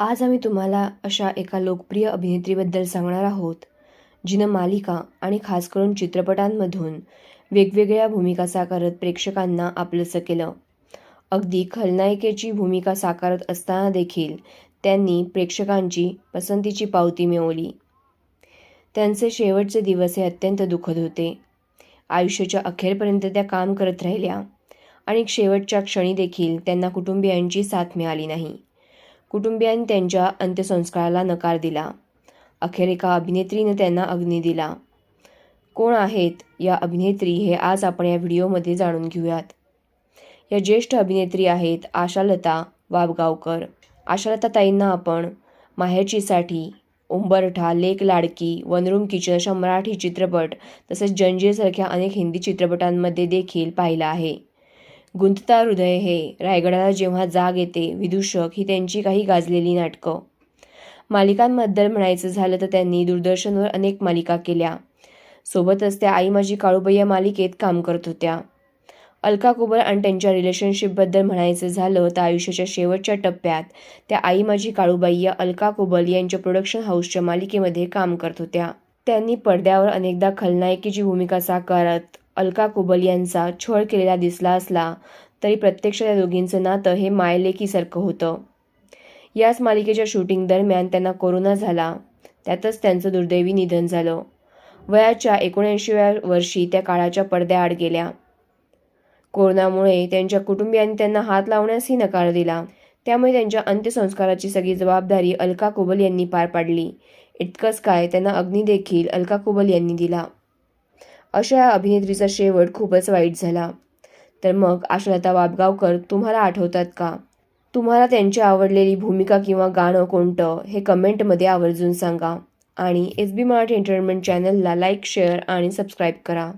आज आम्ही तुम्हाला अशा एका लोकप्रिय अभिनेत्रीबद्दल सांगणार आहोत जिनं मालिका आणि खास करून चित्रपटांमधून वेगवेगळ्या भूमिका साकारत प्रेक्षकांना आपलंसं केलं. अगदी खलनायिकेची भूमिका साकारत असताना देखील त्यांनी प्रेक्षकांची पसंतीची पावती मिळवली. त्यांचे शेवटचे दिवस हे अत्यंत दुःखद होते. आयुष्याच्या अखेरपर्यंत त्या काम करत राहिल्या आणि शेवटच्या क्षणी देखील त्यांना कुटुंबियांची साथ मिळाली नाही. कुटुंबियांनी त्यांच्या अंत्यसंस्काराला नकार दिला. अखेर एका अभिनेत्रीनं त्यांना अग्नी दिला. कोण आहेत या अभिनेत्री हे आज आपण या व्हिडिओमध्ये जाणून घेऊयात. या ज्येष्ठ अभिनेत्री आहेत आशालता वाबगावकर. आशालता ताईंना आपण माहेरचीसाठी उंबरठा लेक लाडकी वनरूम किचन अशा मराठी चित्रपट तसेच जंजीरसारख्या अनेक हिंदी चित्रपटांमध्ये देखील पाहिलं आहे. गुंतता हृदय हे रायगडाला जेव्हा जाग येते विदूषक ही त्यांची काही गाजलेली नाटकं. मालिकांबद्दल म्हणायचं झालं तर त्यांनी दूरदर्शनवर अनेक मालिका केल्या. सोबतच त्या आई माझी काळूबाई या मालिकेत काम करत होत्या. अलका कुबल आणि त्यांच्या रिलेशनशिपबद्दल म्हणायचं झालं तर आयुष्याच्या शेवटच्या टप्प्यात त्या आई माझी काळूबाई या अलका कुबल यांच्या प्रोडक्शन हाऊसच्या मालिकेमध्ये काम करत होत्या. त्यांनी पडद्यावर अनेकदा खलनायकीची भूमिका साकारत अलका कुबल यांचा छळ केलेला दिसला असला तरी प्रत्यक्ष त्या दोघींचं नातं हे मायलेकीसारखं होतं. याच मालिकेच्या शूटिंग दरम्यान त्यांना कोरोना झाला. त्यातच त्यांचं दुर्दैवी निधन झालं. वयाच्या एकोणऐंशीव्या वर्षी त्या काळाच्या पडद्याआड गेल्या. कोरोनामुळे त्यांच्या कुटुंबियांनी त्यांना हात लावण्यासही नकार दिला. त्यामुळे त्यांच्या अंत्यसंस्काराची सगळी जबाबदारी अलका कुबल यांनी पार पाडली. इतकंच काय त्यांना अग्निदेखील अलका कुबल यांनी दिला. अशा या अभिनेत्रीचा शेवट खूपच वाईट झाला. तर मग आशालता वाबगावकर तुम्हाला आठवतात का? तुम्हाला त्यांची आवडलेली भूमिका किंवा गाणं कोणतं हे कमेंटमध्ये आवर्जून सांगा. आणि एस बी मराठी एंटरटेनमेंट चॅनलला लाईक शेअर आणि सबस्क्राईब करा.